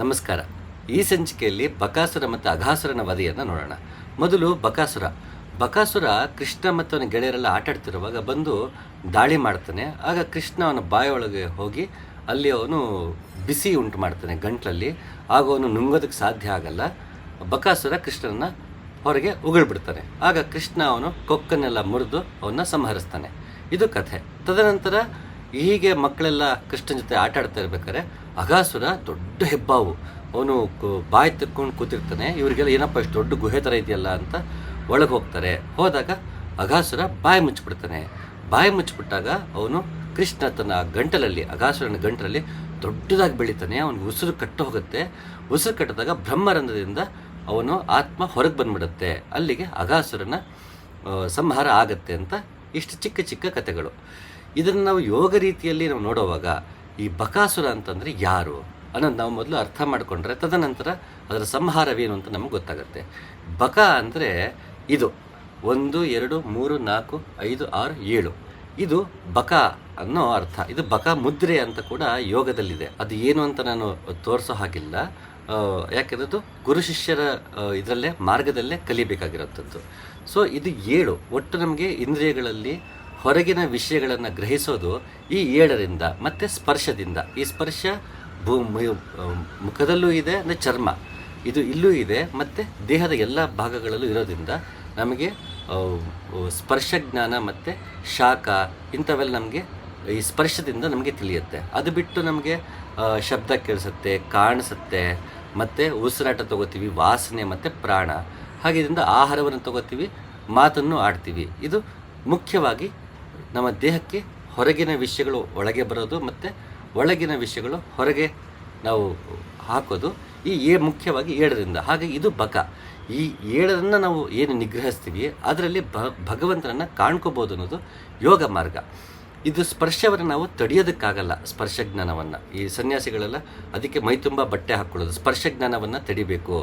ನಮಸ್ಕಾರ. ಈ ಸಂಚಿಕೆಯಲ್ಲಿ ಬಕಾಸುರ ಮತ್ತು ಅಘಾಸುರನ ವಧೆಯನ್ನು ನೋಡೋಣ. ಮೊದಲು ಬಕಾಸುರ. ಬಕಾಸುರ ಕೃಷ್ಣ ಮತ್ತು ಅವನ ಗೆಳೆಯರೆಲ್ಲ ಆಟಾಡ್ತಿರುವಾಗ ಬಂದು ದಾಳಿ ಮಾಡ್ತಾನೆ. ಆಗ ಕೃಷ್ಣ ಅವನ ಬಾಯೊಳಗೆ ಹೋಗಿ ಅಲ್ಲಿ ಅವನು ಬಿಸಿ ಉಂಟು ಮಾಡ್ತಾನೆ ಗಂಟ್ಲಲ್ಲಿ. ಆಗ ಅವನು ನುಂಗೋದಕ್ಕೆ ಸಾಧ್ಯ ಆಗಲ್ಲ. ಬಕಾಸುರ ಕೃಷ್ಣನ ಹೊರಗೆ ಉಗಳ್ಬಿಡ್ತಾನೆ. ಆಗ ಕೃಷ್ಣ ಅವನು ಕೊಕ್ಕನ್ನೆಲ್ಲ ಮುರಿದು ಅವನ್ನ ಸಂಹರಿಸ್ತಾನೆ. ಇದು ಕಥೆ. ತದನಂತರ ಹೀಗೆ ಮಕ್ಕಳೆಲ್ಲ ಕೃಷ್ಣನ ಜೊತೆ ಆಟ ಆಡ್ತಾ ಇರ್ಬೇಕಾದ್ರೆ ಅಗಾಸುರ ದೊಡ್ಡ ಹೆಬ್ಬಾವು. ಅವನು ಬಾಯಿ ತಿರ್ಕೊಂಡು ಕೂತಿರ್ತಾನೆ, ಇವರಿಗೆಲ್ಲ ಏನಪ್ಪ ಇಷ್ಟು ದೊಡ್ಡ ಗುಹೆ ಥರ ಇದೆಯಲ್ಲ ಅಂತ ಒಳಗೆ ಹೋಗ್ತಾರೆ. ಹೋದಾಗ ಅಗಾಸುರ ಬಾಯಿ ಮುಚ್ಚಿಬಿಡ್ತಾನೆ. ಬಾಯಿ ಮುಚ್ಚಿಬಿಟ್ಟಾಗ ಅವನು ಕೃಷ್ಣ ತನ್ನ ಗಂಟಲಲ್ಲಿ ಅಗಾಸುರನ ಗಂಟಲಲ್ಲಿ ದೊಡ್ಡದಾಗಿ ಬೆಳಿತಾನೆ. ಅವನಿಗೆ ಉಸಿರು ಕಟ್ಟು ಹೋಗುತ್ತೆ. ಉಸಿರು ಕಟ್ಟಿದಾಗ ಬ್ರಹ್ಮರಂಧ್ರದಿಂದ ಅವನು ಆತ್ಮ ಹೊರಗೆ ಬಂದ್ಬಿಡುತ್ತೆ. ಅಲ್ಲಿಗೆ ಅಗಾಸುರನ ಸಂಹಾರ ಆಗತ್ತೆ ಅಂತ ಇಷ್ಟು ಚಿಕ್ಕ ಚಿಕ್ಕ ಕಥೆಗಳು. ಇದನ್ನು ನಾವು ಯೋಗ ರೀತಿಯಲ್ಲಿ ನಾವು ನೋಡುವಾಗ ಈ ಬಕಾಸುರ ಅಂತಂದರೆ ಯಾರು ಅನ್ನೋದು ನಾವು ಮೊದಲು ಅರ್ಥ ಮಾಡಿಕೊಂಡ್ರೆ ತದನಂತರ ಅದರ ಸಂಹಾರವೇನು ಅಂತ ನಮಗೆ ಗೊತ್ತಾಗುತ್ತೆ. ಬಕ ಅಂದರೆ ಇದು, ಒಂದು, ಎರಡು, ಮೂರು, ನಾಲ್ಕು, ಐದು, ಆರು, ಏಳು. ಇದು ಬಕ ಅನ್ನೋ ಅರ್ಥ. ಇದು ಬಕ ಮುದ್ರೆ ಅಂತ ಕೂಡ ಯೋಗದಲ್ಲಿದೆ. ಅದು ಏನು ಅಂತ ನಾನು ತೋರಿಸೋ ಹಾಗಿಲ್ಲ. ಯಾಕೆಂದ್ರೆ ಅದು ಗುರು ಶಿಷ್ಯರ ಇದರಲ್ಲೇ, ಮಾರ್ಗದಲ್ಲೇ ಕಲಿಬೇಕಾಗಿರೋಂಥದ್ದು. ಸೊ ಇದು ಏಳು. ಒಟ್ಟು ನಮಗೆ ಇಂದ್ರಿಯಗಳಲ್ಲಿ ಹೊರಗಿನ ವಿಷಯಗಳನ್ನು ಗ್ರಹಿಸೋದು ಈ ಏಳರಿಂದ, ಮತ್ತು ಸ್ಪರ್ಶದಿಂದ. ಈ ಸ್ಪರ್ಶ ಭೂ ಮುಖದಲ್ಲೂ ಇದೆ, ಅಂದರೆ ಚರ್ಮ. ಇದು ಇಲ್ಲೂ ಇದೆ, ಮತ್ತು ದೇಹದ ಎಲ್ಲ ಭಾಗಗಳಲ್ಲೂ ಇರೋದ್ರಿಂದ ನಮಗೆ ಸ್ಪರ್ಶ ಜ್ಞಾನ ಮತ್ತು ಶಾಖ ಇಂಥವೆಲ್ಲ ನಮಗೆ ಈ ಸ್ಪರ್ಶದಿಂದ ನಮಗೆ ತಿಳಿಯುತ್ತೆ. ಅದು ಬಿಟ್ಟು ನಮಗೆ ಶಬ್ದ ಕೇಳಿಸುತ್ತೆ, ಕಾಣಿಸುತ್ತೆ, ಮತ್ತು ಉಸಿರಾಟ ತಗೋತೀವಿ, ವಾಸನೆ ಮತ್ತು ಪ್ರಾಣ. ಹಾಗೆ ಇದರಿಂದ ಆಹಾರವನ್ನು ತಗೋತೀವಿ, ಮಾತನ್ನು ಆಡ್ತೀವಿ. ಇದು ಮುಖ್ಯವಾಗಿ ನಮ್ಮ ದೇಹಕ್ಕೆ ಹೊರಗಿನ ವಿಷಯಗಳು ಒಳಗೆ ಬರೋದು ಮತ್ತು ಒಳಗಿನ ವಿಷಯಗಳು ಹೊರಗೆ ನಾವು ಹಾಕೋದು. ಈ ಏ ಮುಖ್ಯವಾಗಿ ಏಳರಿಂದ. ಹಾಗೆ ಇದು ಬಕ. ಈ ಏಳರನ್ನು ನಾವು ಏನು ನಿಗ್ರಹಿಸ್ತೀವಿ, ಅದರಲ್ಲಿ ಭಗವಂತನನ್ನು ಕಾಣ್ಕೋಬೋದು ಅನ್ನೋದು ಯೋಗ ಮಾರ್ಗ. ಇದು ಸ್ಪರ್ಶವನ್ನು ನಾವು ತಡೆಯೋದಕ್ಕಾಗಲ್ಲ ಸ್ಪರ್ಶ ಜ್ಞಾನವನ್ನು ಈ ಸನ್ಯಾಸಿಗಳೆಲ್ಲ ಅದಕ್ಕೆ ಮೈ ತುಂಬ ಬಟ್ಟೆ ಹಾಕ್ಕೊಳ್ಳೋದು ಸ್ಪರ್ಶ ಜ್ಞಾನವನ್ನು ತಡಿಬೇಕು.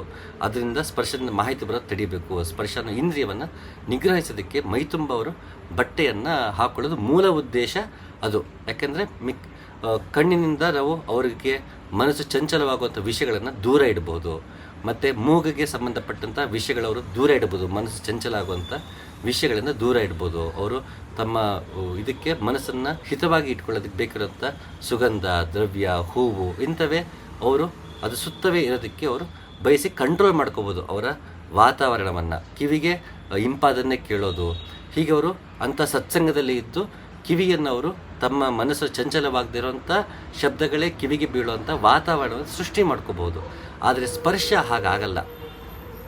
ಅದರಿಂದ ಸ್ಪರ್ಶದ ಮಾಹಿತಿ ಬರೋದು ತಡಿಬೇಕು. ಸ್ಪರ್ಶನ ಇಂದ್ರಿಯವನ್ನು ನಿಗ್ರಹಿಸೋದಕ್ಕೆ ಮೈ ತುಂಬ ಅವರು ಬಟ್ಟೆಯನ್ನು ಹಾಕ್ಕೊಳ್ಳೋದು ಮೂಲ ಉದ್ದೇಶ ಅದು. ಯಾಕೆಂದರೆ ಮಿಕ್ ಕಣ್ಣಿನಿಂದ ನಾವು ಅವರಿಗೆ ಮನಸ್ಸು ಚಂಚಲವಾಗುವಂಥ ವಿಷಯಗಳನ್ನು ದೂರ ಇಡ್ಬೋದು. ಮತ್ತು ಮೂಗಿಗೆ ಸಂಬಂಧಪಟ್ಟಂಥ ವಿಷಯಗಳವರು ದೂರ ಇಡ್ಬೋದು, ಮನಸ್ಸು ಚಂಚಲ ಆಗುವಂಥ ವಿಷಯಗಳಿಂದ ದೂರ ಇಡ್ಬೋದು ಅವರು ತಮ್ಮ ಇದಕ್ಕೆ ಮನಸ್ಸನ್ನು ಹಿತವಾಗಿ ಇಟ್ಕೊಳ್ಳೋದಕ್ಕೆ ಬೇಕಿರೋಂಥ ಸುಗಂಧ, ದ್ರವ್ಯ, ಹೂವು ಇಂಥವೇ ಅವರು, ಅದು ಸುತ್ತವೇ ಇರೋದಕ್ಕೆ ಅವರು ಬಯಸಿ ಕಂಟ್ರೋಲ್ ಮಾಡ್ಕೋಬೋದು ಅವರ ವಾತಾವರಣವನ್ನು. ಕಿವಿಗೆ ಇಂಪಾದನ್ನೇ ಕೇಳೋದು. ಹೀಗೆ ಅವರು ಅಂಥ ಸತ್ಸಂಗದಲ್ಲಿ ಇದ್ದು ಕಿವಿಯನ್ನು ಅವರು ತಮ್ಮ ಮನಸ್ಸು ಚಂಚಲವಾಗದಿರೋಂಥ ಶಬ್ದಗಳೇ ಕಿವಿಗೆ ಬೀಳುವಂಥ ವಾತಾವರಣವನ್ನು ಸೃಷ್ಟಿ ಮಾಡ್ಕೋಬೋದು. ಆದರೆ ಸ್ಪರ್ಶ ಹಾಗಾಗಲ್ಲ.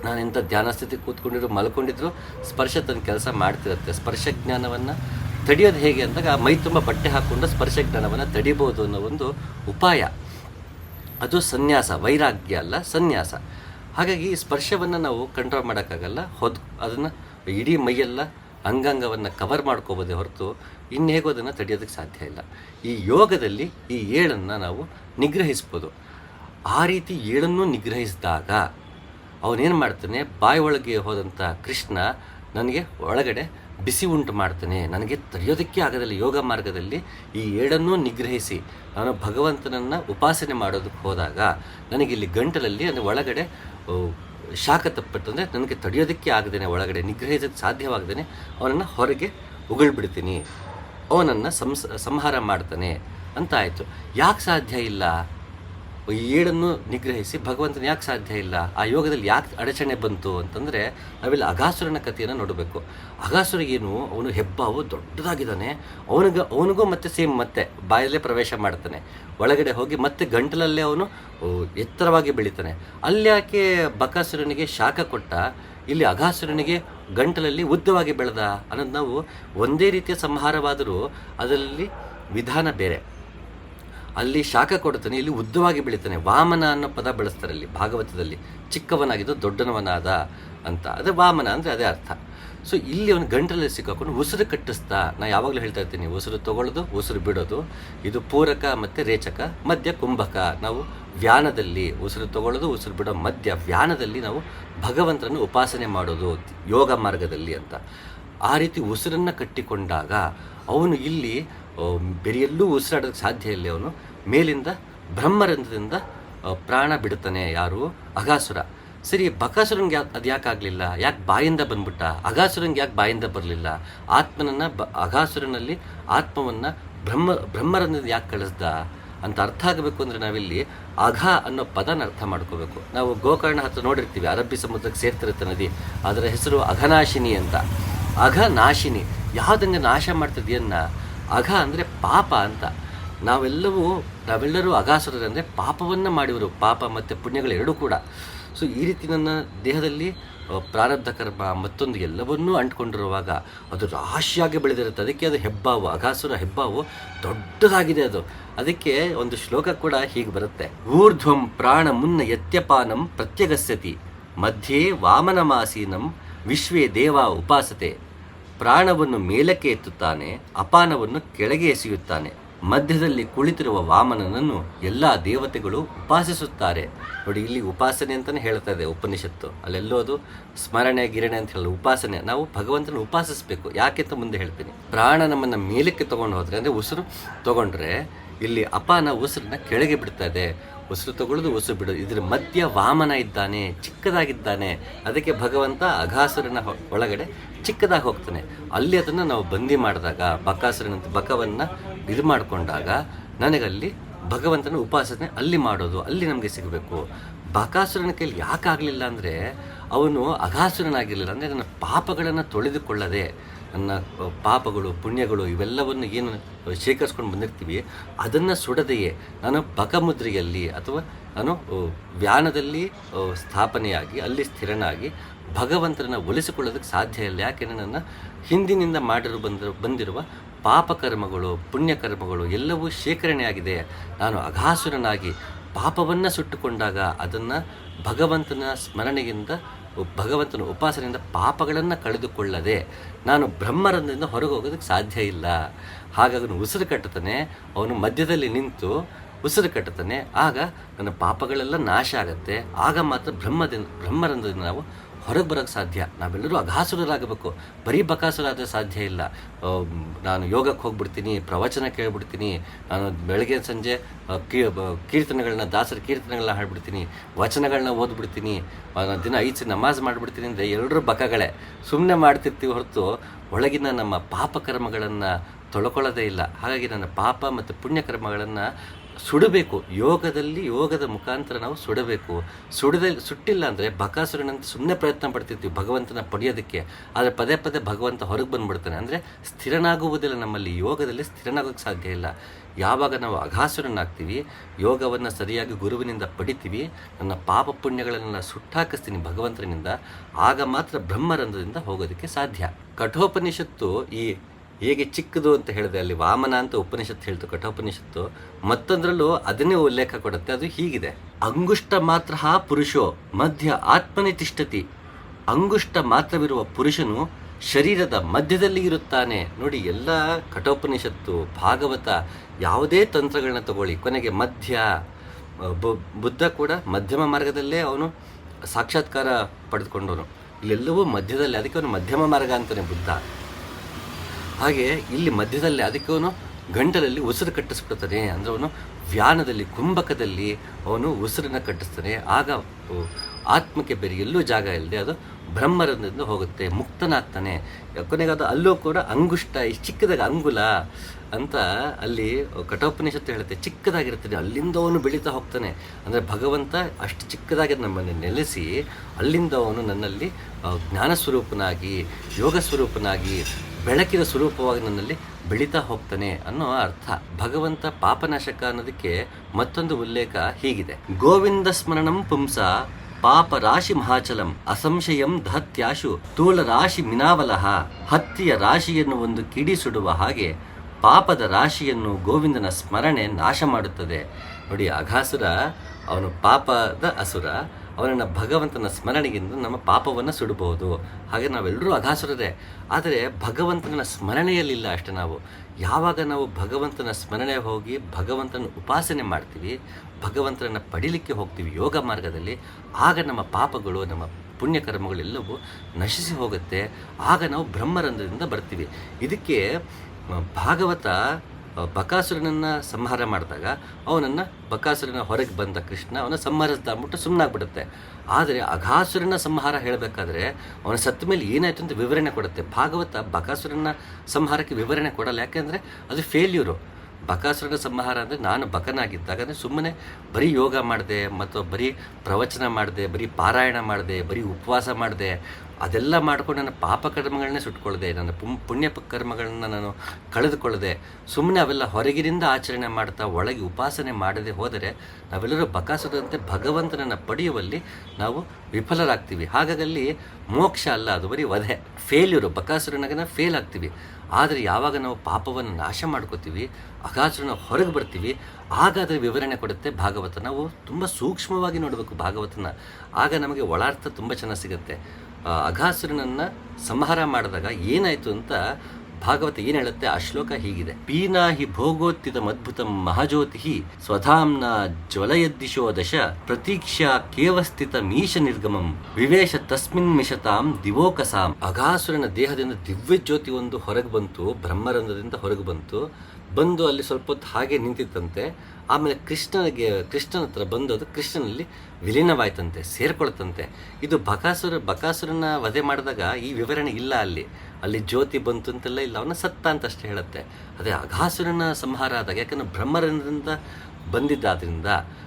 ನಾನು ಇಂಥ ಧ್ಯಾನ ಸ್ಥಿತಿ ಕೂತ್ಕೊಂಡಿದ್ರು, ಮಲ್ಕೊಂಡಿದ್ರು, ಸ್ಪರ್ಶ ತನ್ನ ಕೆಲಸ ಮಾಡ್ತಿರುತ್ತೆ. ಸ್ಪರ್ಶ ಜ್ಞಾನವನ್ನು ತಡೆಯೋದು ಹೇಗೆ ಅಂದಾಗ ಮೈ ತುಂಬ ಬಟ್ಟೆ ಹಾಕ್ಕೊಂಡು ಸ್ಪರ್ಶ ಜ್ಞಾನವನ್ನು ತಡಿಬೋದು ಅನ್ನೋ ಒಂದು ಉಪಾಯ. ಅದು ಸನ್ಯಾಸ, ವೈರಾಗ್ಯ ಅಲ್ಲ, ಸನ್ಯಾಸ. ಹಾಗಾಗಿ ಈ ಸ್ಪರ್ಶವನ್ನು ನಾವು ಕಂಟ್ರೋಲ್ ಮಾಡೋಕ್ಕಾಗಲ್ಲ. ಹೊದ್, ಅದನ್ನು ಇಡೀ ಮೈಯೆಲ್ಲ ಅಂಗಾಂಗವನ್ನು ಕವರ್ ಮಾಡ್ಕೋಬೋದೇ ಹೊರತು ಇನ್ಹೇಗೂ ಅದನ್ನು ತಡೆಯೋದಕ್ಕೆ ಸಾಧ್ಯ ಇಲ್ಲ. ಈ ಯೋಗದಲ್ಲಿ ಈ ಏಳನ್ನು ನಾವು ನಿಗ್ರಹಿಸ್ಬೋದು. ಆ ರೀತಿ ಏಳನ್ನು ನಿಗ್ರಹಿಸಿದಾಗ ಅವನೇನು ಮಾಡ್ತಾನೆ? ಬಾಯಿ ಒಳಗೆ ಹೋದಂಥ ಕೃಷ್ಣ ನನಗೆ ಒಳಗಡೆ ಬಿಸಿ ಉಂಟು ಮಾಡ್ತಾನೆ. ನನಗೆ ತಡೆಯೋದಕ್ಕೆ ಆಗದಲ್ಲ ಯೋಗ ಮಾರ್ಗದಲ್ಲಿ. ಈ ಏಡನ್ನೂ ನಿಗ್ರಹಿಸಿ. ನಾನು ಭಗವಂತನನ್ನು ಉಪಾಸನೆ ಮಾಡೋದಕ್ಕೆ ಹೋದಾಗ ನನಗೆ ಇಲ್ಲಿ ಗಂಟಲಲ್ಲಿ ಅಂದರೆ ಒಳಗಡೆ ಶಾಖ ತಪ್ಪಿತ್ತು ಅಂದರೆ ನನಗೆ ತಡೆಯೋದಕ್ಕೆ ಆಗದೇನೆ, ಒಳಗಡೆ ನಿಗ್ರಹಿಸೋಕ್ಕೆ ಸಾಧ್ಯವಾಗದೇನೆ ಅವನನ್ನು ಹೊರಗೆ ಉಗುಳ್ಬಿಡ್ತೀನಿ. ಅವನನ್ನು ಸಂಸ್, ಸಂಹಾರ ಮಾಡ್ತಾನೆ. ಅಂತ ಆಯಿತು ಯಾಕೆ ಸಾಧ್ಯ ಇಲ್ಲ? ಏಳನ್ನು ನಿಗ್ರಹಿಸಿ ಭಗವಂತನ ಯಾಕೆ ಸಾಧ್ಯ ಇಲ್ಲ? ಆ ಯೋಗದಲ್ಲಿ ಯಾಕೆ ಅಡಚಣೆ ಬಂತು ಅಂತಂದರೆ ನಾವಿಲ್ಲಿ ಅಗಾಸುರನ ಕಥೆಯನ್ನು ನೋಡಬೇಕು. ಅಗಾಸುರ ಏನು? ಅವನು ಹೆಬ್ಬಾವು ದೊಡ್ಡದಾಗಿದ್ದಾನೆ. ಅವನಿಗೆ, ಅವನಿಗೂ ಮತ್ತೆ ಸೇಮ್ ಮತ್ತೆ, ಬಾಯಲ್ಲೇ ಪ್ರವೇಶ ಮಾಡ್ತಾನೆ. ಒಳಗಡೆ ಹೋಗಿ ಮತ್ತೆ ಗಂಟಲಲ್ಲೇ ಅವನು ಎತ್ತರವಾಗಿ ಬೆಳಿತಾನೆ. ಅಲ್ಲಿ ಯಾಕೆ ಬಕಾಸುರನಿಗೆ ಶಾಖ ಕೊಟ್ಟ? ಇಲ್ಲಿ ಅಗಾಸುರನಿಗೆ ಗಂಟಲಲ್ಲಿ ಉದ್ದವಾಗಿ ಬೆಳೆದ ಅನ್ನೋದು ನಾವು ಒಂದೇ ರೀತಿಯ ಸಂಹಾರವಾದರೂ ಅದರಲ್ಲಿ ವಿಧಾನ ಬೇರೆ. ಅಲ್ಲಿ ಶಾಖ ಕೊಡ್ತಾನೆ ಇಲ್ಲಿ ಉದ್ದವಾಗಿ ಬೆಳಿತಾನೆ ವಾಮನ ಅನ್ನೋ ಪದ ಬಳಸ್ತಾರೆ ಅಲ್ಲಿ, ಭಾಗವತದಲ್ಲಿ. ಚಿಕ್ಕವನಾಗಿದ್ದು ದೊಡ್ಡನವನಾದ ಅಂತ. ಅದೇ ವಾಮನ ಅಂದರೆ ಅದೇ ಅರ್ಥ. ಸೊ ಇಲ್ಲಿ ಅವನು ಗಂಟಲಲ್ಲಿ ಸಿಕ್ಕಾಕೊಂಡು ಉಸಿರು ಕಟ್ಟಿಸ್ತಾ, ನಾ ಯಾವಾಗಲೂ ಹೇಳ್ತಾ ಇರ್ತೀನಿ, ಉಸಿರು ತಗೊಳ್ಳೋದು, ಉಸಿರು ಬಿಡೋದು. ಇದು ಪೂರಕ ಮತ್ತು ರೇಚಕ ಮಧ್ಯ ಕುಂಭಕ. ನಾವು ವ್ಯಾನದಲ್ಲಿ ಉಸಿರು ತಗೊಳ್ಳೋದು, ಉಸಿರು ಬಿಡೋ ಮಧ್ಯ ವ್ಯಾನದಲ್ಲಿ ನಾವು ಭಗವಂತನನ್ನು ಉಪಾಸನೆ ಮಾಡೋದು, ಯೋಗ ಮಾರ್ಗದಲ್ಲಿ ಅಂತ. ಆ ರೀತಿ ಉಸಿರನ್ನು ಕಟ್ಟಿಕೊಂಡಾಗ ಅವನು ಇಲ್ಲಿ ಬೇರೆ ಎಲ್ಲೂ ಉಸಿರಾಡೋಕ್ಕೆ ಸಾಧ್ಯ ಇಲ್ಲ ಅವನು. ಮೇಲಿಂದ, ಬ್ರಹ್ಮರಂಧ್ರದಿಂದ ಪ್ರಾಣ ಬಿಡುತ್ತಾನೆ ಯಾರು? ಅಗಾಸುರ ಸರಿ ಬಕಾಸುರಂಗೆ ಯಾಕೆ ಅದು ಯಾಕೆ ಆಗಲಿಲ್ಲ? ಯಾಕೆ ಬಾಯಿಂದ ಬಂದ್ಬಿಟ್ಟ? ಅಗಾಸುರಂಗೆ ಯಾಕೆ ಬಾಯಿಂದ ಬರಲಿಲ್ಲ? ಆತ್ಮನನ್ನು ಬ ಅಗಾಸುರನಲ್ಲಿ ಆತ್ಮವನ್ನು ಬ್ರಹ್ಮ ಬ್ರಹ್ಮರಂಧ್ರದಿಂದ ಯಾಕೆ ಕಳಿಸ್ದ? ಅಂತ ಅರ್ಥ ಆಗಬೇಕು ಅಂದರೆ ನಾವಿಲ್ಲಿ ಅಘ ಅನ್ನೋ ಪದನ ಅರ್ಥ ಮಾಡ್ಕೋಬೇಕು. ನಾವು ಗೋಕರ್ಣ ಹತ್ರ ನೋಡಿರ್ತೀವಿ, ಅರಬ್ಬಿ ಸಮುದ್ರಕ್ಕೆ ಸೇರ್ತಿರುತ್ತೆ ನದಿ. ಅದರ ಹೆಸರು ಅಘನಾಶಿನಿ ಅಂತ. ಅಘನಾಶಿನಿ. ಯಾವುದಂಗೆ ನಾಶ ಮಾಡ್ತಿದೆಯನ್ನ ಅಘ ಅಂದರೆ ಪಾಪ ಅಂತ. ನಾವೆಲ್ಲವೂ, ನಾವೆಲ್ಲರೂ ಅಗಾಸುರರು ಅಂದರೆ ಪಾಪವನ್ನು ಮಾಡಿವರು. ಪಾಪ ಮತ್ತು ಪುಣ್ಯಗಳು ಎರಡೂ ಕೂಡ. ಸೊ ಈ ರೀತಿ ನನ್ನ ದೇಹದಲ್ಲಿ ಪ್ರಾರಬ್ಧ ಕರ್ಮ ಮತ್ತೊಂದು ಎಲ್ಲವನ್ನೂ ಅಂಟ್ಕೊಂಡಿರುವಾಗ ಅದು ರಾಶಿಯಾಗಿ ಬೆಳೆದಿರುತ್ತೆ. ಅದಕ್ಕೆ ಅದು ಹೆಬ್ಬಾವು ಅಗಾಸುರ ಹೆಬ್ಬಾವು ದೊಡ್ಡದಾಗಿದೆ ಅದು. ಅದಕ್ಕೆ ಒಂದು ಶ್ಲೋಕ ಕೂಡ ಹೀಗೆ ಬರುತ್ತೆ. ಊರ್ಧ್ವಂ ಪ್ರಾಣ ಮುನ್ನ ಯತ್ಯಪಾನಂ ಪ್ರತ್ಯಗಸ್ಯತಿ. ಮಧ್ಯೆ ವಾಮನಮಾಸೀನಂ ವಿಶ್ವೇ ದೇವ ಉಪಾಸತೆ. ಪ್ರಾಣವನ್ನು ಮೇಲಕ್ಕೆ ಎತ್ತುತ್ತಾನೆ, ಅಪಾನವನ್ನು ಕೆಳಗೆ ಎಸೆಯುತ್ತಾನೆ. ಮಧ್ಯದಲ್ಲಿ ಕುಳಿತಿರುವ ವಾಮನನನ್ನು ಎಲ್ಲ ದೇವತೆಗಳು ಉಪಾಸಿಸುತ್ತಾರೆ. ನೋಡಿ, ಇಲ್ಲಿ ಉಪಾಸನೆ ಅಂತಲೇ ಹೇಳ್ತಾ ಇದೆ ಉಪನಿಷತ್ತು. ಅಲ್ಲೆಲ್ಲೋ ಅದು ಸ್ಮರಣೆ, ಗಿರಣೆ ಅಂತ ಹೇಳಲ್ಲ, ಉಪಾಸನೆ. ನಾವು ಭಗವಂತನ ಉಪಾಸಿಸಬೇಕು. ಯಾಕೆ ಅಂತ ಮುಂದೆ ಹೇಳ್ತೀನಿ. ಪ್ರಾಣ ನಮ್ಮನ್ನು ಮೇಲಕ್ಕೆ ತಗೊಂಡು ಹೋದರೆ, ಅಂದರೆ ಉಸಿರು ತಗೊಂಡ್ರೆ, ಇಲ್ಲಿ ಅಪಾನ ಉಸಿರನ್ನ ಕೆಳಗೆ ಬಿಡ್ತಾ ಇದೆ. ಉಸಿರು ತಗೊಳ್ಳೋದು ಉಸಿರು ಬಿಡೋದು ಇದ್ರ ಮಧ್ಯ ವಾಮನ ಇದ್ದಾನೆ, ಚಿಕ್ಕದಾಗಿದ್ದಾನೆ. ಅದಕ್ಕೆ ಭಗವಂತ ಅಘಾಸುರನ ಒಳಗಡೆ ಚಿಕ್ಕದಾಗಿ ಹೋಗ್ತಾನೆ. ಅಲ್ಲಿ ಅದನ್ನು ನಾವು ಬಂದಿ ಮಾಡಿದಾಗ ಬಕಾಸುರನಂತ ಬಕವನ್ನು ಇದು ಮಾಡಿಕೊಂಡಾಗ ನನಗಲ್ಲಿ ಭಗವಂತನ ಉಪಾಸನೆ ಅಲ್ಲಿ ಮಾಡೋದು, ಅಲ್ಲಿ ನಮಗೆ ಸಿಗಬೇಕು. ಬಕಾಸುರನ ಕೈಲಿ ಯಾಕಾಗಲಿಲ್ಲ ಅಂದರೆ, ಅವನು ಅಘಾಸುರನಾಗಿರಲಿಲ್ಲ ಅಂದರೆ ನನ್ನ ಪಾಪಗಳನ್ನು ತೊಳೆದುಕೊಳ್ಳದೆ ನನ್ನ ಪಾಪಗಳು, ಪುಣ್ಯಗಳು ಇವೆಲ್ಲವನ್ನು ಏನು ಶೇಖರಿಸ್ಕೊಂಡು ಬಂದಿರ್ತೀವಿ, ಅದನ್ನು ಸುಡದೆಯೇ ನಾನು ಬಕಮುದ್ರೆಯಲ್ಲಿ ಅಥವಾ ನಾನು ವ್ಯಾನದಲ್ಲಿ ಸ್ಥಾಪನೆಯಾಗಿ, ಅಲ್ಲಿ ಸ್ಥಿರನಾಗಿ ಭಗವಂತನನ್ನು ಒಲಿಸಿಕೊಳ್ಳೋದಕ್ಕೆ ಸಾಧ್ಯ ಇಲ್ಲ. ಯಾಕೆಂದರೆ ನನ್ನ ಹಿಂದಿನಿಂದ ಮಾಡಿರು ಬಂದಿರು, ಬಂದಿರುವ ಪಾಪಕರ್ಮಗಳು ಪುಣ್ಯಕರ್ಮಗಳು ಎಲ್ಲವೂ ಶೇಖರಣೆಯಾಗಿದೆ ನಾನು ಅಘಾಸುರನಾಗಿ ಪಾಪವನ್ನು ಸುಟ್ಟುಕೊಂಡಾಗ ಅದನ್ನು ಭಗವಂತನ ಸ್ಮರಣೆಯಿಂದ ಭಗವಂತನ ಉಪಾಸನೆಯಿಂದ ಪಾಪಗಳನ್ನು ಕಳೆದುಕೊಳ್ಳದೆ ನಾನು ಬ್ರಹ್ಮರಂದಿಂದ ಹೊರಗೆ ಹೋಗೋದಕ್ಕೆ ಸಾಧ್ಯ ಇಲ್ಲ. ಹಾಗಾಗಿ ಉಸಿರು ಕಟ್ಟುತ್ತಾನೆ, ಅವನು ಮಧ್ಯದಲ್ಲಿ ನಿಂತು ಉಸಿರು ಕಟ್ಟುತ್ತಾನೆ. ಆಗ ನನ್ನ ಪಾಪಗಳೆಲ್ಲ ನಾಶ ಆಗುತ್ತೆ. ಆಗ ಮಾತ್ರ ಬ್ರಹ್ಮದಿಂದ ಬ್ರಹ್ಮರಂಧದಿಂದ ನಾವು ಹೊರಗೆ ಬರೋಕ್ಕೆ ಸಾಧ್ಯ. ನಾವೆಲ್ಲರೂ ಅಘಾಸುರರಾಗಬೇಕು. ಬರೀ ಬಕಾಸುರಾದರೆ ಸಾಧ್ಯ ಇಲ್ಲ. ನಾನು ಯೋಗಕ್ಕೆ ಹೋಗ್ಬಿಡ್ತೀನಿ, ಪ್ರವಚನ ಕೇಳ್ಬಿಡ್ತೀನಿ, ನಾನು ಬೆಳಗ್ಗೆ ಸಂಜೆ ಕೀ ಕೀರ್ತನೆಗಳನ್ನ, ದಾಸರ ಕೀರ್ತನೆಗಳನ್ನ ಹಾಡ್ಬಿಡ್ತೀನಿ, ವಚನಗಳನ್ನ ಓದ್ಬಿಡ್ತೀನಿ ದಿನ ಐದು ನಮಾಜ್ ಮಾಡಿಬಿಡ್ತೀನಿ ಅಂದರೆ ಎಲ್ಲರೂ ಬಕಗಳೇ. ಸುಮ್ಮನೆ ಮಾಡ್ತಿರ್ತೀವಿ ಹೊರತು ಒಳಗಿನ ನಮ್ಮ ಪಾಪಕರ್ಮಗಳನ್ನು ತೊಳ್ಕೊಳ್ಳೋದೇ ಇಲ್ಲ. ಹಾಗಾಗಿ ನನ್ನ ಪಾಪ ಮತ್ತು ಪುಣ್ಯಕರ್ಮಗಳನ್ನು ಸುಡಬೇಕು. ಯೋಗದಲ್ಲಿ ಯೋಗದ ಮುಖಾಂತರ ನಾವು ಸುಡಬೇಕು. ಸುಡದ ಸುಟ್ಟಿಲ್ಲ ಅಂದರೆ ಬಕಾಸುರನಂತ ಸುಮ್ಮನೆ ಪ್ರಯತ್ನ ಪಡ್ತಿರ್ತೀವಿ ಭಗವಂತನ ಪಡೆಯೋದಕ್ಕೆ. ಆದರೆ ಪದೇ ಪದೇ ಭಗವಂತ ಹೊರಗೆ ಬಂದುಬಿಡ್ತಾನೆ. ಅಂದರೆ ಸ್ಥಿರನಾಗುವುದಿಲ್ಲ ನಮ್ಮಲ್ಲಿ. ಯೋಗದಲ್ಲಿ ಸ್ಥಿರನಾಗೋಕ್ಕೆ ಸಾಧ್ಯ ಇಲ್ಲ. ಯಾವಾಗ ನಾವು ಅಘಾಸುರನಾಗ್ತೀವಿ, ಯೋಗವನ್ನು ಸರಿಯಾಗಿ ಗುರುವಿನಿಂದ ಪಡಿತೀವಿ, ನನ್ನ ಪಾಪ ಪುಣ್ಯಗಳನ್ನು ಸುಟ್ಟಾಕಿಸ್ತೀನಿ ಭಗವಂತನಿಂದ, ಆಗ ಮಾತ್ರ ಬ್ರಹ್ಮರಂಧ್ರದಿಂದ ಹೋಗೋದಕ್ಕೆ ಸಾಧ್ಯ. ಕಠೋಪನಿಷತ್ತು ಈ ಹೇಗೆ ಚಿಕ್ಕದು ಅಂತ ಹೇಳಿದೆ ಅಲ್ಲಿ ವಾಮನ ಅಂತ ಉಪನಿಷತ್ತು ಹೇಳ್ತು, ಕಠೋಪನಿಷತ್ತು. ಮತ್ತೊಂದರಲ್ಲೂ ಅದನ್ನೇ ಉಲ್ಲೇಖ ಕೊಡುತ್ತೆ, ಅದು ಹೀಗಿದೆ. ಅಂಗುಷ್ಟ ಮಾತ್ರ ಪುರುಷೋ, ಮಧ್ಯ ಆತ್ಮನೇ ತಿಷ್ಟತಿ. ಅಂಗುಷ್ಟ ಮಾತ್ರವಿರುವ ಪುರುಷನು ಶರೀರದ ಮಧ್ಯದಲ್ಲಿ ಇರುತ್ತಾನೆ. ನೋಡಿ, ಎಲ್ಲ ಕಠೋಪನಿಷತ್ತು, ಭಾಗವತ, ಯಾವುದೇ ತಂತ್ರಗಳನ್ನ ತಗೊಳ್ಳಿ. ಕೊನೆಗೆ ಮಧ್ಯ ಬುದ್ಧ ಕೂಡ ಮಧ್ಯಮ ಮಾರ್ಗದಲ್ಲೇ ಅವನು ಸಾಕ್ಷಾತ್ಕಾರ ಪಡೆದುಕೊಂಡವನು. ಇಲ್ಲೆಲ್ಲವೂ ಮಧ್ಯದಲ್ಲಿ, ಅದಕ್ಕೆ ಅವನು ಮಧ್ಯಮ ಮಾರ್ಗ ಅಂತಾನೆ ಬುದ್ಧ. ಹಾಗೆ ಇಲ್ಲಿ ಮಧ್ಯದಲ್ಲಿ ಅದಕ್ಕೆ ಅವನು ಗಂಟಲಲ್ಲಿ ಉಸಿರು ಕಟ್ಟಿಸ್ಬಿಡ್ತಾನೆ ಅಂದರೆ ಅವನು ವ್ಯಾನದಲ್ಲಿ, ಕುಂಭಕದಲ್ಲಿ ಅವನು ಉಸಿರನ್ನ ಕಟ್ಟಿಸ್ತಾನೆ. ಆಗ ಆತ್ಮಕ್ಕೆ ಬೇರೆ ಎಲ್ಲೂ ಜಾಗ ಇಲ್ಲದೆ ಅದು ಬ್ರಹ್ಮರಂದಿಂದ ಹೋಗುತ್ತೆ, ಮುಕ್ತನಾಗ್ತಾನೆ. ಕೊನೆಗೆ ಅದು ಅಲ್ಲೂ ಕೂಡ ಅಂಗುಷ್ಟ, ಈ ಚಿಕ್ಕದಾಗ ಅಂಗುಲ ಅಂತ ಅಲ್ಲಿ ಕಠೋಪನಿಷತ್ತು ಹೇಳುತ್ತೆ. ಚಿಕ್ಕದಾಗಿರ್ತಾನೆ, ಅಲ್ಲಿಂದ ಅವನು ಬೆಳೀತಾ ಹೋಗ್ತಾನೆ. ಅಂದರೆ ಭಗವಂತ ಅಷ್ಟು ಚಿಕ್ಕದಾಗಿ ನಮ್ಮನ್ನು ನೆಲೆಸಿ ಅಲ್ಲಿಂದ ಅವನು ನನ್ನಲ್ಲಿ ಜ್ಞಾನ ಸ್ವರೂಪನಾಗಿ ಯೋಗ ಸ್ವರೂಪನಾಗಿ ಬೆಳಕಿನ ಸ್ವರೂಪವಾಗಿ ನನ್ನಲ್ಲಿ ಬೆಳೀತಾ ಹೋಗ್ತಾನೆ ಅನ್ನೋ ಅರ್ಥ. ಭಗವಂತ ಪಾಪನಾಶಕ ಅನ್ನೋದಕ್ಕೆ ಮತ್ತೊಂದು ಉಲ್ಲೇಖ ಹೀಗಿದೆ. ಗೋವಿಂದ ಸ್ಮರಣಂ ಪುಂಸ ಪಾಪ ರಾಶಿ ಮಹಾಚಲಂ ಅಸಂಶಯಂ ದಹತ್ಯಾಶು ತೂಲ ರಾಶಿ ಮಿನಾವಲಹ ಹತ್ತಿಯ ರಾಶಿಯನ್ನು ಒಂದು ಕಿಡಿ ಸುಡುವ ಹಾಗೆ ಪಾಪದ ರಾಶಿಯನ್ನು ಗೋವಿಂದನ ಸ್ಮರಣೆ ನಾಶ ಮಾಡುತ್ತದೆ. ನೋಡಿ ಅಘಾಸುರ, ಅವನು ಪಾಪದ ಅಸುರ ಅವನನ್ನು ಭಗವಂತನ ಸ್ಮರಣೆಯಿಂದ ನಮ್ಮ ಪಾಪವನ್ನು ಸುಡಬಹುದು. ಹಾಗೆ ನಾವೆಲ್ಲರೂ ಅಘಾಸುರರೇ ಆದರೆ ಭಗವಂತನ ಸ್ಮರಣೆಯಲ್ಲಿಲ್ಲ ಅಷ್ಟೇ ನಾವು. ಯಾವಾಗ ನಾವು ಭಗವಂತನ ಸ್ಮರಣೆ ಹೋಗಿ ಭಗವಂತನ ಉಪಾಸನೆ ಮಾಡ್ತೀವಿ, ಭಗವಂತನನ್ನು ಪಡಿಲಿಕ್ಕೆ ಹೋಗ್ತೀವಿ ಯೋಗ ಮಾರ್ಗದಲ್ಲಿ, ಆಗ ನಮ್ಮ ಪಾಪಗಳು, ನಮ್ಮ ಪುಣ್ಯಕರ್ಮಗಳೆಲ್ಲವೂ ನಶಿಸಿ ಹೋಗುತ್ತೆ. ಆಗ ನಾವು ಬ್ರಹ್ಮರಂಧ್ರದಿಂದ ಬರ್ತೀವಿ. ಇದಕ್ಕೆ ಭಾಗವತ ಬಕಾಸುರನನ್ನ ಸಂಹಾರ ಮಾಡಿದಾಗ ಅವನನ್ನು ಬಕಾಸುರನ ಹೊರಗೆ ಬಂದ ಕೃಷ್ಣ ಅವನ ಸಂಹರಿಸ್ದ ಅಂದ್ಬಿಟ್ಟು ಸುಮ್ಮನಾಗ್ಬಿಡುತ್ತೆ ಆದರೆ ಅಘಾಸುರನ ಸಂಹಾರ ಹೇಳಬೇಕಾದ್ರೆ ಅವನ ಸತ್ತ ಮೇಲೆ ಏನಾಯ್ತು ಅಂತ ವಿವರಣೆ ಕೊಡುತ್ತೆ. ಭಾಗವತ ಬಕಾಸುರನ ಸಂಹಾರಕ್ಕೆ ವಿವರಣೆ ಕೊಡಲ್ಲ. ಯಾಕೆಂದರೆ ಅದು ಫೇಲ್ಯೂರು ಬಕಾಸುರನ ಸಂಹಾರ ಅಂದರೆ ನಾನು ಬಕನಾಗಿದ್ದಾಗ ಅಂದರೆ ಸುಮ್ಮನೆ ಬರೀ ಯೋಗ ಮಾಡಿದೆ, ಮತ್ತು ಬರೀ ಪ್ರವಚನ ಮಾಡಿದೆ, ಬರೀ ಪಾರಾಯಣ ಮಾಡಿದೆ, ಬರೀ ಉಪವಾಸ ಮಾಡಿದೆ, ಅದೆಲ್ಲ ಮಾಡ್ಕೊಂಡು ನನ್ನ ಪಾಪಕರ್ಮಗಳನ್ನೇ ಸುಟ್ಕೊಳ್ಳದೆ ನನ್ನ ಪುಂ, ಪುಣ್ಯ ಕರ್ಮಗಳನ್ನ ನಾನು ಕಳೆದುಕೊಳ್ಳದೆ ಸುಮ್ಮನೆ ಅವೆಲ್ಲ ಹೊರಗಿನಿಂದ ಆಚರಣೆ ಮಾಡ್ತಾ ಒಳಗೆ ಉಪಾಸನೆ ಮಾಡದೆ ಹೋದರೆ ನಾವೆಲ್ಲರೂ ಬಕಾಸುರದಂತೆ ಭಗವಂತನನ್ನು ಪಡೆಯುವಲ್ಲಿ ನಾವು ವಿಫಲರಾಗ್ತೀವಿ. ಹಾಗಾಗಿ ಮೋಕ್ಷ ಅಲ್ಲ, ಅದು ಬರೀ ವಧೆ. ಫೇಲ್ಯೂರು ಬಕಾಸುರನಾಗ ಫೇಲ್ ಆಗ್ತೀವಿ. ಆದರೆ ಯಾವಾಗ ನಾವು ಪಾಪವನ್ನು ನಾಶ ಮಾಡ್ಕೋತೀವಿ ಅಗಾಸುರನ ಹೊರಗೆ ಬರ್ತೀವಿ ಆಗ ಅದರ ವಿವರಣೆ ಕೊಡುತ್ತೆ ಭಾಗವತ ನಾವು ತುಂಬ ಸೂಕ್ಷ್ಮವಾಗಿ ನೋಡಬೇಕು ಭಾಗವತನ. ಆಗ ನಮಗೆ ಒಳಾರ್ಥ ತುಂಬ ಚೆನ್ನಾಗಿ ಸಿಗುತ್ತೆ. ಅಘಾಸುರನನ್ನು ಸಂಹಾರ ಮಾಡಿದಾಗ ಏನಾಯಿತು ಅಂತ ಭಾಗವತ ಏನು ಹೇಳುತ್ತೆ? ಆ ಶ್ಲೋಕ ಹೀಗಿದೆ. ಪೀನಾ ಹಿ ಭೋಗೋತ್ತಿದ ಅದ್ಭುತಂ ಮಹಾಜ್ಯೋತಿ ಸ್ವಧಾಂನ ಜ್ವಲಯದ್ದಿಶೋ ದಶ ಪ್ರತೀಕ್ಷಾ ಕೇವಸ್ಥಿತ ಮೀಶ ನಿರ್ಗಮಂ ವಿವೇಶ ತಸ್ಮಿನ್ ಮಿಶತಾಂ ದಿವೋಕಸಾಂ. ಅಗಾಸುರನ ದೇಹದಿಂದ ದಿವ್ಯ ಜ್ಯೋತಿ ಒಂದು ಹೊರಗೆ ಬಂತು, ಬ್ರಹ್ಮರಂಧ್ರದಿಂದ ಹೊರಗೆ ಬಂತು. ಬಂದು ಅಲ್ಲಿ ಸ್ವಲ್ಪ ಹೊತ್ತು ಹಾಗೆ ನಿಂತಿತ್ತಂತೆ. ಆಮೇಲೆ ಕೃಷ್ಣನಿಗೆ, ಕೃಷ್ಣನ ಹತ್ರ ಬಂದು ಅದು ಕೃಷ್ಣನಲ್ಲಿ ವಿಲೀನವಾಯ್ತಂತೆ, ಸೇರ್ಕೊಳ್ತಂತೆ. ಇದು ಬಕಾಸುರ, ಬಕಾಸುರನ ವಧೆ ಮಾಡಿದಾಗ ಈ ವಿವರಣೆ ಇಲ್ಲ ಅಲ್ಲಿ. ಅಲ್ಲಿ ಜ್ಯೋತಿ ಬಂತು ಅಂತೆಲ್ಲ ಇಲ್ಲ, ಅವನ ಸತ್ತ ಅಂತ ಅಷ್ಟೇ ಹೇಳುತ್ತೆ. ಅದೇ ಅಘಾಸುರನ ಸಂಹಾರ ಆದಾಗ, ಯಾಕಂದ್ರೆ ಬ್ರಹ್ಮರಂಧ್ರದಿಂದ ಬಂದಿದ್ದಾದ್ರಿಂದ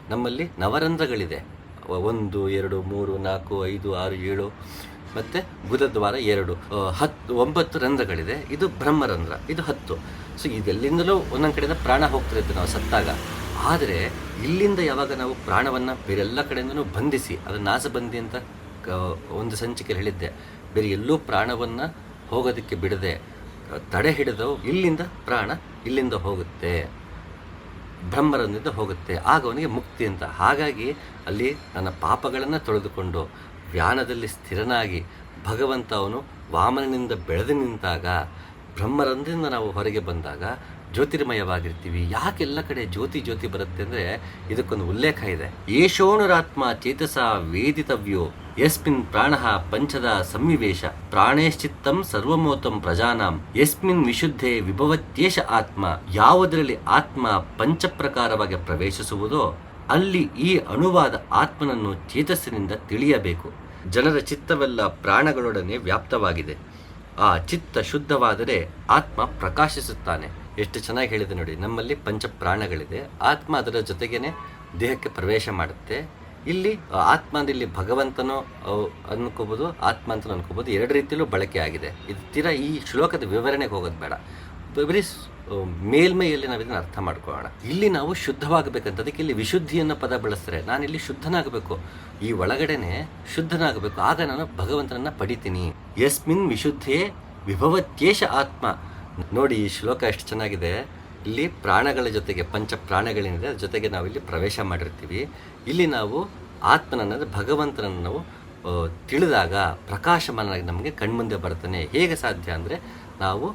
ನಮ್ಮಲ್ಲಿ ನವರಂಧ್ರಗಳಿದೆ. ಒಂದು, ಎರಡು, ಮೂರು, ನಾಲ್ಕು, ಐದು, ಆರು, ಏಳು, ಮತ್ತು ಬುಧದ್ವಾರ ಎರಡು ಹತ್ತು ಒಂಬತ್ತು ರಂಧ್ರಗಳಿದೆ. ಇದು ಬ್ರಹ್ಮರಂಧ್ರ, ಇದು ಹತ್ತು. ಸೊ ಇದೆಲ್ಲಿಂದಲೂ ಒಂದೊಂದು ಕಡೆಯಿಂದ ಪ್ರಾಣ ಹೋಗ್ತಿರುತ್ತೆ ನಾವು ಸತ್ತಾಗ. ಆದರೆ, ಇಲ್ಲಿಂದ ಯಾವಾಗ ನಾವು ಪ್ರಾಣವನ್ನು ಬೇರೆಲ್ಲ ಕಡೆಯಿಂದಲೂ ಬಂಧಿಸಿ ಅದು ನಾಸಬಂದಿ ಅಂತ ಒಂದು ಸಂಚಿಕೆಯಲ್ಲಿ ಹೇಳಿದ್ದೆ. ಬೇರೆ ಎಲ್ಲೂ ಪ್ರಾಣವನ್ನು ಹೋಗೋದಕ್ಕೆ ಬಿಡದೆ ತಡೆ ಹಿಡಿದು ಇಲ್ಲಿಂದ ಪ್ರಾಣ ಇಲ್ಲಿಂದ ಹೋಗುತ್ತೆ. ಬ್ರಹ್ಮರಂದಿಂದ ಹೋಗುತ್ತೆ. ಆಗ ಅವನಿಗೆ ಮುಕ್ತಿ ಅಂತ. ಹಾಗಾಗಿ ಅಲ್ಲಿ ನನ್ನ ಪಾಪಗಳನ್ನು ತೊಳೆದುಕೊಂಡು ವ್ಯಾನದಲ್ಲಿ ಸ್ಥಿರನಾಗಿ ಭಗವಂತ ಅವನು ವಾಮನನಿಂದ ಬೆಳೆದು ನಿಂತಾಗ ಬ್ರಹ್ಮರಂದಿಂದ ನಾವು ಹೊರಗೆ ಬಂದಾಗ ಜ್ಯೋತಿರ್ಮಯವಾಗಿರ್ತೀವಿ. ಯಾಕೆಲ್ಲ ಕಡೆ ಜ್ಯೋತಿ ಜ್ಯೋತಿ ಬರುತ್ತೆ ಅಂದರೆ ಇದಕ್ಕೊಂದು ಉಲ್ಲೇಖ ಇದೆ. ಏಷೋಣುರಾತ್ಮ ಚೇತಸ ವೇದಿತವ್ಯೋ ಯಸ್ಮಿನ್ ಪ್ರಾಣ ಪಂಚದ ಸನ್ನಿವೇಶ ಪ್ರಾಣೇಶ್ಚಿತ್ತಂ ಸರ್ವಮೋತಂ ಪ್ರಜಾನಾಂ ಯಸ್ಮಿನ್ ವಿಶುದ್ಧೆ ವಿಭವತ್ಯೇಷ ಆತ್ಮ ಯಾವುದರಲ್ಲಿ ಆತ್ಮ ಪಂಚಪ್ರಕಾರವಾಗಿ ಪ್ರವೇಶಿಸುವುದೋ ಅಲ್ಲಿ ಈ ಅಣುವಾದ ಆತ್ಮನನ್ನು ಚೇತಸ್ಸಿನಿಂದ ತಿಳಿಯಬೇಕು. ಜನರ ಚಿತ್ತವೆಲ್ಲ ಪ್ರಾಣಗಳೊಡನೆ ವ್ಯಾಪ್ತವಾಗಿದೆ. ಆ ಚಿತ್ತ ಶುದ್ಧವಾದರೆ ಆತ್ಮ ಪ್ರಕಾಶಿಸುತ್ತಾನೆ. ಎಷ್ಟು ಚೆನ್ನಾಗಿ ಹೇಳಿದೆ ನೋಡಿ, ನಮ್ಮಲ್ಲಿ ಪಂಚ ಪ್ರಾಣಗಳಿದೆ. ಆತ್ಮ ಅದರ ಜೊತೆಗೇನೆ ದೇಹಕ್ಕೆ ಪ್ರವೇಶ ಮಾಡುತ್ತೆ. ಇಲ್ಲಿ ಆತ್ಮ ಇಲ್ಲಿ ಭಗವಂತನೋ ಅನ್ಕೋಬೋದು, ಆತ್ಮ ಅಂತ ಅನ್ಕೋಬೋದು, ಎರಡು ರೀತಿಯಲ್ಲೂ ಬಳಕೆ ಆಗಿದೆ. ಇದು ತೀರಾ ಈ ಶ್ಲೋಕದ ವಿವರಣೆಗೆ ಹೋಗೋದು ಬೇಡ. ಬರೀ ಮೇಲ್ಮೈಯಲ್ಲಿ ನಾವು ಇದನ್ನು ಅರ್ಥ ಮಾಡ್ಕೊಳ್ಳೋಣ. ಇಲ್ಲಿ ನಾವು ಶುದ್ಧವಾಗಬೇಕಂತ, ಅದಕ್ಕೆ ಇಲ್ಲಿ ವಿಶುದ್ಧಿ ಅನ್ನೋ ಪದ ಬಳಸ್ತಾರೆ. ನಾನು ಇಲ್ಲಿ ಶುದ್ಧನಾಗಬೇಕು. ಈ ಒಳಗಡೆನೆ ಶುದ್ಧನಾಗಬೇಕು. ಆಗ ನಾನು ಭಗವಂತನನ್ನ ಪಡಿತೀನಿ. ಯಸ್ಮಿನ್ ವಿಶುದ್ಧೇ ವಿಭವತ್ಯೇಷ ಆತ್ಮ. ನೋಡಿ, ಈ ಶ್ಲೋಕ ಎಷ್ಟು ಚೆನ್ನಾಗಿದೆ. ಇಲ್ಲಿ ಪ್ರಾಣಗಳ ಜೊತೆಗೆ, ಪಂಚ ಪ್ರಾಣಗಳೇನಿದೆ ಜೊತೆಗೆ ನಾವು ಇಲ್ಲಿ ಪ್ರವೇಶ ಮಾಡಿರ್ತೀವಿ. ಇಲ್ಲಿ ನಾವು ಆತ್ಮನನ್ನು ಭಗವಂತನನ್ನು ನಾವು ತಿಳಿದಾಗ ಪ್ರಕಾಶಮಾನಾಗಿ ನಮಗೆ ಕಣ್ಮುಂದೆ ಬರ್ತಾನೆ ಹೇಗೆ ಸಾಧ್ಯ ಅಂದರೆ, ನಾವು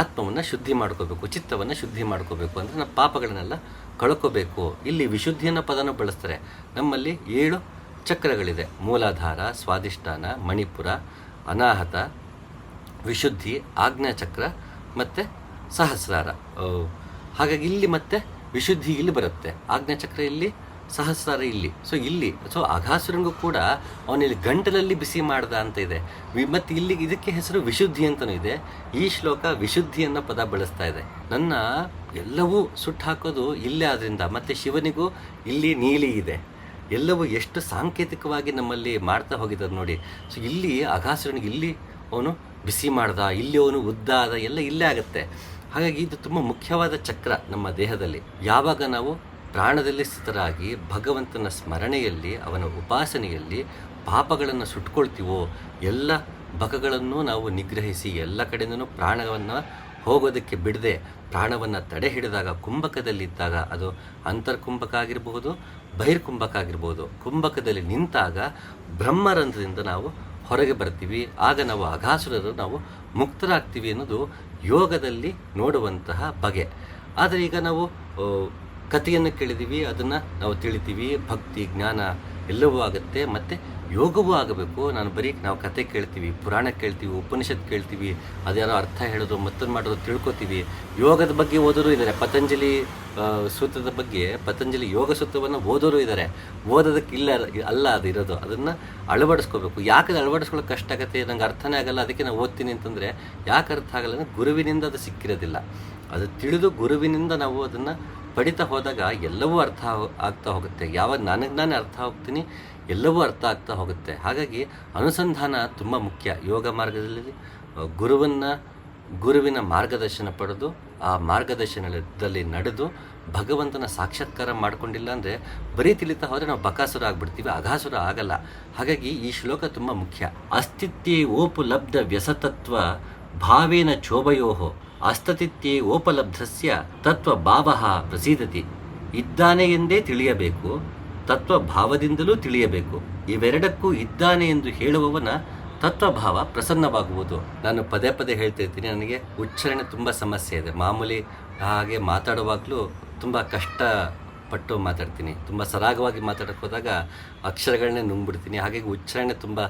ಆತ್ಮವನ್ನು ಶುದ್ಧಿ ಮಾಡ್ಕೋಬೇಕು, ಚಿತ್ತವನ್ನು ಶುದ್ಧಿ ಮಾಡ್ಕೋಬೇಕು ಅಂದರೆ ನಮ್ಮ ಪಾಪಗಳನ್ನೆಲ್ಲ ಕಳ್ಕೋಬೇಕು. ಇಲ್ಲಿ ವಿಶುದ್ಧಿಯನ್ನು ಪದನ ಬಳಸ್ತಾರೆ. ನಮ್ಮಲ್ಲಿ ಏಳು ಚಕ್ರಗಳಿದೆ. ಮೂಲಾಧಾರ, ಸ್ವಾಧಿಷ್ಠಾನ, ಮಣಿಪುರ, ಅನಾಹತ, ವಿಶುದ್ಧಿ, ಆಜ್ಞಾಚಕ್ರ ಮತ್ತು ಸಹಸ್ರಾರ. ಹಾಗಾಗಿ ಇಲ್ಲಿ ಮತ್ತೆ ವಿಶುದ್ಧಿ ಇಲ್ಲಿ ಬರುತ್ತೆ. ಆಜ್ಞಾಚಕ್ರ ಇಲ್ಲಿ, ಸಹಸ್ರಾರ ಇಲ್ಲಿ. ಸೊ ಇಲ್ಲಿ ಸೊ ಅಘಾಸುರನಿಗೂ ಕೂಡ ಅವನಿಲ್ಲಿ ಗಂಟಲಲ್ಲಿ ಬಿಸಿ ಮಾಡ್ದ ಅಂತ ಇದೆ. ವಿ- ಮತ್ತೆ ಇಲ್ಲಿ ಇದಕ್ಕೆ ಹೆಸರು ವಿಶುದ್ಧಿ ಅಂತಲೂ ಇದೆ. ಈ ಶ್ಲೋಕ ವಿಶುದ್ಧಿ ಅನ್ನೋ ಪದ ಬಳಸ್ತಾ ಇದೆ. ನನ್ನ ಎಲ್ಲವೂ ಸುಟ್ಟು ಹಾಕೋದು ಇಲ್ಲೇ ಆದ್ರಿಂದ, ಮತ್ತೆ ಶಿವನಿಗೂ ಇಲ್ಲಿ ನೀಲಿ ಇದೆ. ಎಲ್ಲವೂ ಎಷ್ಟು ಸಾಂಕೇತಿಕವಾಗಿ ನಮ್ಮಲ್ಲಿ ಮಾಡ್ತಾ ಹೋಗಿದ್ದಾರೆ ನೋಡಿ. ಸೊ ಇಲ್ಲಿ ಅಘಾಸುರನಿಗೆ ಇಲ್ಲಿ ಅವನು ಬಿಸಿ ಮಾಡ್ದ, ಇಲ್ಲಿ ಉದ್ದ ಉದ್ದಾದ ಎಲ್ಲ ಇಲ್ಲೇ ಆಗುತ್ತೆ. ಹಾಗಾಗಿ ಇದು ತುಂಬ ಮುಖ್ಯವಾದ ಚಕ್ರ ನಮ್ಮ ದೇಹದಲ್ಲಿ. ಯಾವಾಗ ನಾವು ಪ್ರಾಣದಲ್ಲಿ ಸ್ಥಿತರಾಗಿ ಭಗವಂತನ ಸ್ಮರಣೆಯಲ್ಲಿ, ಅವನ ಉಪಾಸನೆಯಲ್ಲಿ ಪಾಪಗಳನ್ನು ಸುಟ್ಕೊಳ್ತೀವೋ, ಎಲ್ಲ ಬಕಗಳನ್ನು ನಾವು ನಿಗ್ರಹಿಸಿ, ಎಲ್ಲ ಕಡೆಯಿಂದನೂ ಪ್ರಾಣವನ್ನು ಹೋಗೋದಕ್ಕೆ ಬಿಡದೆ, ಪ್ರಾಣವನ್ನು ತಡೆ ಹಿಡಿದಾಗ, ಕುಂಭಕದಲ್ಲಿದ್ದಾಗ, ಅದು ಅಂತರ್ಕುಂಭಕ ಆಗಿರಬಹುದು, ಬಹಿರ್ಕುಂಭಕ ಆಗಿರ್ಬೋದು ಕುಂಭಕದಲ್ಲಿ ನಿಂತಾಗ ಬ್ರಹ್ಮರಂಧ್ರದಿಂದ ನಾವು ಹೊರಗೆ ಬರ್ತೀವಿ. ಆಗ ನಾವು ಅಘಾಸುರರು ನಾವು ಮುಕ್ತರಾಗ್ತೀವಿ ಅನ್ನೋದು ಯೋಗದಲ್ಲಿ ನೋಡುವಂತಹ ಬಗೆ. ಆದರೆ ಈಗ ನಾವು ಕಥೆಯನ್ನು ಕೇಳಿದ್ದೀವಿ, ಅದನ್ನು ನಾವು ತಿಳಿತೀವಿ, ಭಕ್ತಿ, ಜ್ಞಾನ ಎಲ್ಲವೂ ಆಗುತ್ತೆ, ಮತ್ತು ಯೋಗವೂ ಆಗಬೇಕು. ನಾನು ಬರೀ ನಾವು ಕತೆ ಕೇಳ್ತೀವಿ, ಪುರಾಣ ಕೇಳ್ತೀವಿ, ಉಪನಿಷತ್ ಕೇಳ್ತೀವಿ ಅದ್ಯಾರೋ ಅರ್ಥ ಹೇಳೋದು, ಮತ್ತೊಂದು ಮಾಡೋದು ತಿಳ್ಕೊತೀವಿ. ಯೋಗದ ಬಗ್ಗೆ ಓದೋರು ಇದ್ದಾರೆ. ಪತಂಜಲಿ ಸೂತ್ರದ ಬಗ್ಗೆ ಪತಂಜಲಿ ಯೋಗ ಸೂತ್ರವನ್ನು ಓದೋರು ಇದ್ದಾರೆ. ಓದೋದಕ್ಕೆ ಇಲ್ಲ, ಅಲ್ಲ, ಅದು ಇರೋದು. ಅದನ್ನು ಅಳವಡಿಸ್ಕೋಬೇಕು. ಯಾಕೆ ಅದು ಅಳವಡಿಸ್ಕೊಳ್ಳೋಕೆ ಕಷ್ಟ ಆಗುತ್ತೆ? ನಂಗೆ ಅರ್ಥನೇ ಆಗಲ್ಲ. ಅದಕ್ಕೆ ನಾನು ಓದ್ತೀನಿ ಅಂತಂದರೆ ಯಾಕೆ ಅರ್ಥ ಆಗಲ್ಲ ಅಂದರೆ ಗುರುವಿನಿಂದ ಅದು ಸಿಕ್ಕಿರೋದಿಲ್ಲ. ಅದು ತಿಳಿದು ಗುರುವಿನಿಂದ ನಾವು ಅದನ್ನು ಪಡಿತಾ ಹೋದಾಗ ಎಲ್ಲವೂ ಅರ್ಥ ಆಗ್- ಆಗ್ತಾ ಹೋಗುತ್ತೆ. ಯಾವಾಗ ನನಗೆ ನಾನೇ ಅರ್ಥ ಹೋಗ್ತೀನಿ ಎಲ್ಲವೂ ಅರ್ಥ ಆಗ್ತಾ ಹೋಗುತ್ತೆ. ಹಾಗಾಗಿ ಅನುಸಂಧಾನ ತುಂಬ ಮುಖ್ಯ. ಯೋಗ ಮಾರ್ಗದಲ್ಲಿ ಗುರುವನ್ನ, ಗುರುವಿನ ಮಾರ್ಗದರ್ಶನ ಪಡೆದು, ಆ ಮಾರ್ಗದರ್ಶನದಲ್ಲಿ ನಡೆದು ಭಗವಂತನ ಸಾಕ್ಷಾತ್ಕಾರ ಮಾಡ್ಕೊಂಡಿಲ್ಲ ಅಂದರೆ ಬರೀ ತಿಳಿತಾ ಹೋದರೆ ನಾವು ಬಕಾಸುರ ಆಗ್ಬಿಡ್ತೀವಿ, ಅಘಾಸುರ ಆಗಲ್ಲ. ಹಾಗಾಗಿ ಈ ಶ್ಲೋಕ ತುಂಬ ಮುಖ್ಯ. ಅಸ್ತಿತ್ಯೇ ಓಪುಲಬ್ಧ ವ್ಯಸತತ್ವ ಭಾವೇನ ಚೋಭಯೋ ಅಸ್ತತಿತ್ಯೇ ಓಪಲಬ್ಧಸ್ಯ ತತ್ವ ಭಾವ ಪ್ರಸೀದತಿ. ಇದ್ದಾನೆ ಎಂದೇ ತಿಳಿಯಬೇಕು ತತ್ವ ಭಾವದಿಂದಲೂ ತಿಳಿಯಬೇಕು. ಇವೆರಡಕ್ಕೂ ಇದ್ದಾನೆ ಎಂದು ಹೇಳುವವನ ತತ್ವಭಾವ ಪ್ರಸನ್ನವಾಗುವುದು. ನಾನು ಪದೇ ಪದೇ ಹೇಳ್ತಿರ್ತೀನಿ ನನಗೆ ಉಚ್ಚಾರಣೆ ತುಂಬ ಸಮಸ್ಯೆ ಇದೆ. ಮಾಮೂಲಿ ಹಾಗೆ ಮಾತಾಡುವಾಗಲೂ ತುಂಬ ಕಷ್ಟಪಟ್ಟು ಮಾತಾಡ್ತೀನಿ. ತುಂಬ ಸರಾಗವಾಗಿ ಮಾತಾಡಕ್ಕೆ ಹೋದಾಗ ಅಕ್ಷರಗಳನ್ನೇ ನುಂಗ್ಬಿಡ್ತೀನಿ. ಹಾಗಾಗಿ ಉಚ್ಚಾರಣೆ ತುಂಬ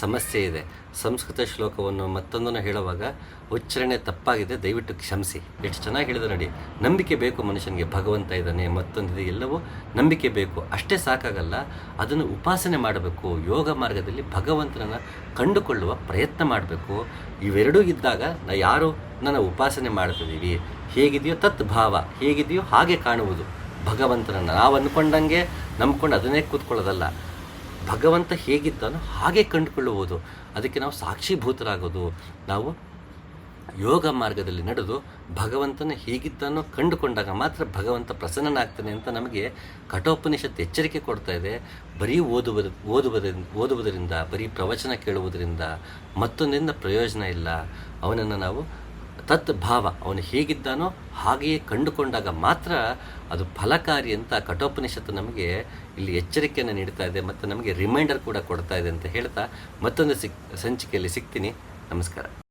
ಸಮಸ್ಯೆ ಇದೆ. ಸಂಸ್ಕೃತ ಶ್ಲೋಕವನ್ನು ಮತ್ತೊಂದನ್ನು ಹೇಳುವಾಗ ಉಚ್ಚಾರಣೆ ತಪ್ಪಾಗಿದೆ, ದಯವಿಟ್ಟು ಕ್ಷಮಿಸಿ. ಎಷ್ಟು ಚೆನ್ನಾಗಿ ಹೇಳಿದ್ರು ನೋಡಿ. ನಂಬಿಕೆ ಬೇಕು ಮನುಷ್ಯನಿಗೆ, ಭಗವಂತ ಇದ್ದಾನೆ, ಮತ್ತೊಂದಿದೆ, ಎಲ್ಲವೂ ನಂಬಿಕೆ ಬೇಕು. ಅಷ್ಟೇ ಸಾಕಾಗಲ್ಲ, ಅದನ್ನು ಉಪಾಸನೆ ಮಾಡಬೇಕು. ಯೋಗ ಮಾರ್ಗದಲ್ಲಿ ಭಗವಂತನನ್ನು ಕಂಡುಕೊಳ್ಳುವ ಪ್ರಯತ್ನ ಮಾಡಬೇಕು. ಇವೆರಡೂ ಇದ್ದಾಗ ನಾ ಯಾರು ನನ್ನ ಉಪಾಸನೆ ಮಾಡ್ತಿದ್ದೀವಿ? ಹೇಗಿದೆಯೋ ತತ್ ಭಾವ ಹೇಗಿದೆಯೋ ಹಾಗೆ ಕಾಣುವುದು. ಭಗವಂತನನ್ನು ನಾವು ಅಂದ್ಕೊಂಡಂಗೆ ನಂಬ್ಕೊಂಡು ಅದನ್ನೇ ಕೂತ್ಕೊಳ್ಳೋದಲ್ಲ. ಭಗವಂತ ಹೇಗಿದ್ದಾನೋ ಹಾಗೆ ಕಂಡುಕೊಳ್ಳುವುದು. ಅದಕ್ಕೆ ನಾವು ಸಾಕ್ಷೀಭೂತರಾಗೋದು. ನಾವು ಯೋಗ ಮಾರ್ಗದಲ್ಲಿ ನಡೆದು ಭಗವಂತನ ಹೇಗಿದ್ದಾನೋ ಕಂಡುಕೊಂಡಾಗ ಮಾತ್ರ ಭಗವಂತ ಪ್ರಸನ್ನನಾಗ್ತಾನೆ ಅಂತ ನಮಗೆ ಕಠೋಪನಿಷತ್ ಎಚ್ಚರಿಕೆ ಕೊಡ್ತಾ ಇದೆ. ಬರೀ ಓದುವುದ, ಓದುವುದರಿಂದ ಓದುವುದರಿಂದ, ಬರೀ ಪ್ರವಚನ ಕೇಳುವುದರಿಂದ ಮತ್ತೊಂದರಿಂದ ಪ್ರಯೋಜನ ಇಲ್ಲ. ಅವನನ್ನು ನಾವು ತತ್ ಭಾವ ಅವನು ಹೇಗಿದ್ದಾನೋ ಹಾಗೆಯೇ ಕಂಡುಕೊಂಡಾಗ ಮಾತ್ರ ಅದು ಫಲಕಾರಿ ಅಂತ ಕಠೋಪನಿಷತ್ತು ನಮಗೆ ಇಲ್ಲಿ ಎಚ್ಚರಿಕೆಯನ್ನು ನೀಡ್ತಾ ಇದೆ ಮತ್ತು ನಮಗೆ ರಿಮೈಂಡರ್ ಕೂಡ ಕೊಡ್ತಾ ಇದೆ ಅಂತ ಹೇಳ್ತಾ ಮತ್ತೊಂದು ಸಿಕ್ ಸಂಚಿಕೆಯಲ್ಲಿ ಸಿಗ್ತೀನಿ. ನಮಸ್ಕಾರ.